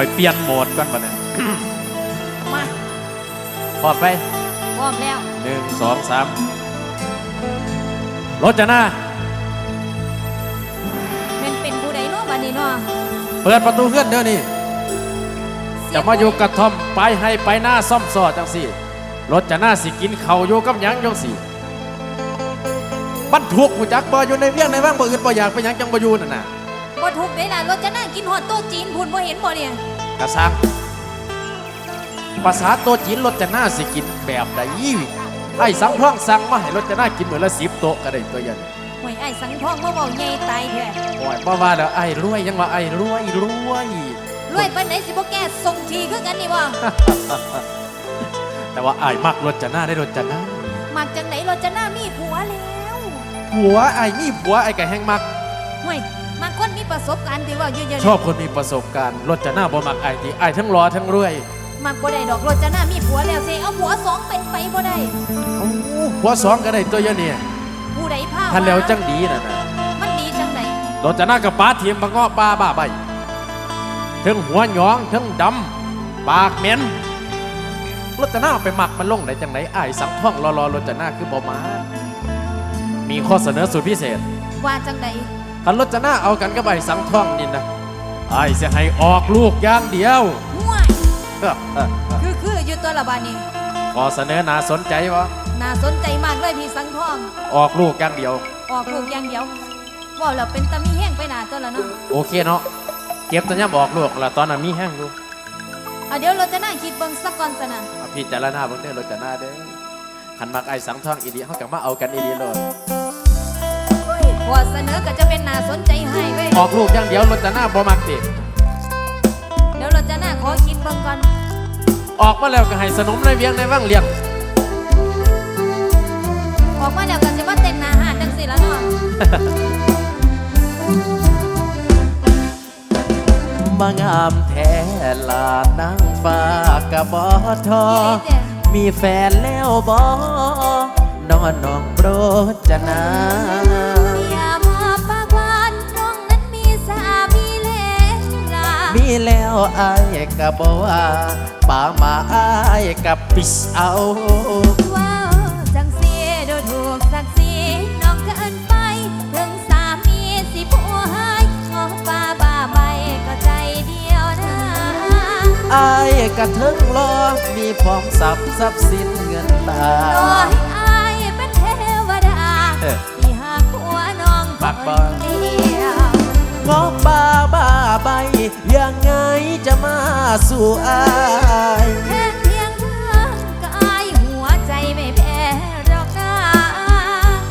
อยเปลี่ยนโหมดก่อนบัดนี้มาพร้อมไปพร้อมแล้วหนึ่งสองสามรถจะหน้าเป็นเป็นผู้ใดเนาะบัดนี้เนาะเปิดประตูเพื่อนเดี๋ยวนี้จะมาอยู่กระท่อมไปให้ไปหน้าซ่อมซอจังสี่รถจะหน้าสิกินเขาวอยู่กับหยังจังสี่บรรทุกหูจักบ่อยู่ในเวียงในว่างบ่อื่นบ่อยากไปหยังจังบ่อยู่นั่นน่ะ บ่ถูกได้ล่ะรถจะนั่งกินฮอดโต๊ะจีนพุ่นบ่เห็นบ่เนี่ยกระซังภาษาโตัวจีนรถจะหน้าสิกินแบบใดไอ้สังท่องสั่งมาให้รถจะหน้ากินเหมือนละสิบโต๊ะก็ได้ตัวอย่างห่วยไอ้ายสังทองมาเว้าใหญ่ตายแท้โอ้ยบ่ว่าแล้วไอ้รวยยังว่าไอ้รวยรวยรวยปานไหนสิบ่แก้ส่งทีคือกันนี่บ่แต่ว่าไอ้ายมักรถจะหน้าได้รถจะหน้ามักจังไหนรถจะหน้ามีผัวแล้วผัวไอ้นี่ผัวไอ้ก็แห้งมักห่วย มักคนมีประสบการณ์ที่ว่าเยอะๆชอบคนมีประสบการณ์รถจะหน้าบ่มักไอ้ที่ไอ้ทั้งรอทั้งรวยมักบ่ได้ดอกรถจะหน้ามีผัวแล้วสิเอาผัวสองเป็นไปบ่ได้โอ้ผัวสองก็ได้ตัวเยอะเนี่ยผู้ใดพาทันแล้วจังดีน่ะนะมันดีจังไดรถจะหน้ากับป้าเทียมบะเงาะปลาบ้าใบทั้งหัวหยองทั้งดำปากเหม็นรถจะหน้าไปหมักมันลงได้จังไหนไอ้ายสังท่องรอรอรถจะหน้าคือบ่มามีข้อเสนอสุดพิเศษ ว่าจังได คันรถจะหน้าเอากันกับไอ้สังท่องนี่นะไอ้จะให้ออกลูกอย่างเดียวห่วยคือคืออยู่ตัวละบาดนี้ข้อเสนอน่าสนใจวะน่าสนใจมากเลยพี่สังทอง ออกลูกอย่างเดียว ออกลูกอย่างเดียวว่าเราเป็นตามีแห้งไปหนาตัวละเนาะโอเคเนาะเก็บตัวย่ำออกลูกละตอนนั้นมีแห้งอยู่อะเดี๋ยวเราจะนั่งคิดเบิ่งสักก่อนสนะเอาพี่จารณาเบิ่งเด้อรถจะหน้าเด้อขันมักไอ้สังท่องอีดีเขากลับมาเอากันอีดีเลย พอเสนอก็จะเป็นน่าสนใจให้เว้ยออกลูกอย่างเดียวรถจะหน้าบ่มักติเดี๋ยวเราจะนั่งขอคิดเบิ่งก่อนออกมาแล้วก็ให้สนมในเวียงในว่างเลี้ยงออกมาแล้วก็จะว่าเต้นหนาหาดจังสิละเนาะมางามแท้ลานั่งฟ้ากะบอทอนี่เด้มีแฟนแล้วบอนอนน้องโปรดจะนาอย่า มีแล้วไอ้ายกะบว่าป่ามาไอ้ายกับปิสเอาว้าวจังสีดูถูกสักสีน้องเกินไป ถึงสามีสิผู้ให้ขอป้าบ้าใบก็ใจเดียวนะไอ้ายกะเทิงรอมีพร้อมสับทรัพย์สินเงินตา สู่อายแค่เพียงเธอกายหัวใจไม่แพ้หรอกนะ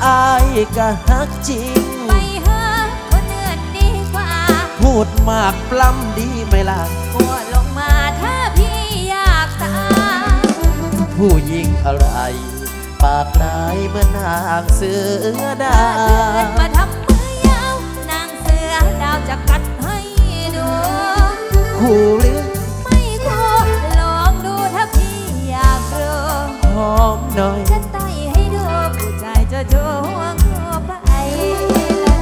อายกะฮักจริง ไปหาคนอื่นดีกว่า พูดมากปล้ำดีไหมล่ะปวดลงมาถ้าพี่อยากตายผู้หญิงอะไร ปากร้ายเหมือนนางเสือดาถ้าเกิดมาทำมือยาวนางเสือดาวจะกัดให้ดู คู่หรื น่อยจะไต่ให้ดูผู้ชายจะดูหัวงูไปเลย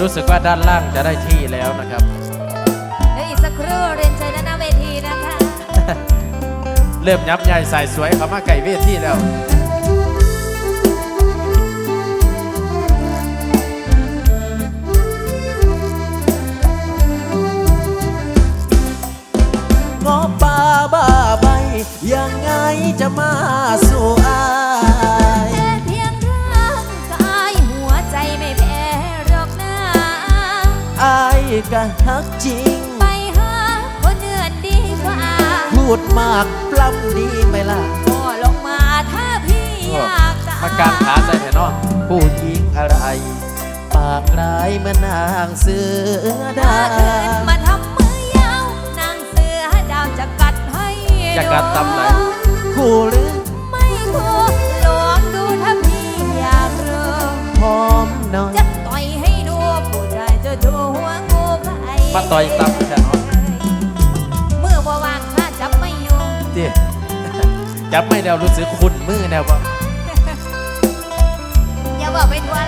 รู้สึกว่าด้านล่างจะได้ที่แล้วนะครับ เดี๋ยวอีกสักครู่เรียนเชิญด้านหน้าเวทีนะคะ เริ่มยับใหญ่ใส่สวยเขามาไก่เวทีแล้ว จะมาสู่อายแค่เพียงร่างกายหัวใจไม่แพ้หรอกนะอายก็ฮักจริง ไปหาคนอื่นดีกว่าพูดมากปล้ำดีไหมล่ะพอลงมาถ้าพี่อยากตายมากางขาใส่แผ่นนอนผู้หญิงอะไร ปากร้ายเหมือนนางเสือดาถ้าเกิดมาทำ มาต่อยตำแผ่นนอนเมื่อว่าวางข้าจับไม่อยู่เตี้ยจับไม่แล้วรู้สึกคุณมือแนวบ่อย่าว่าไปทั่ว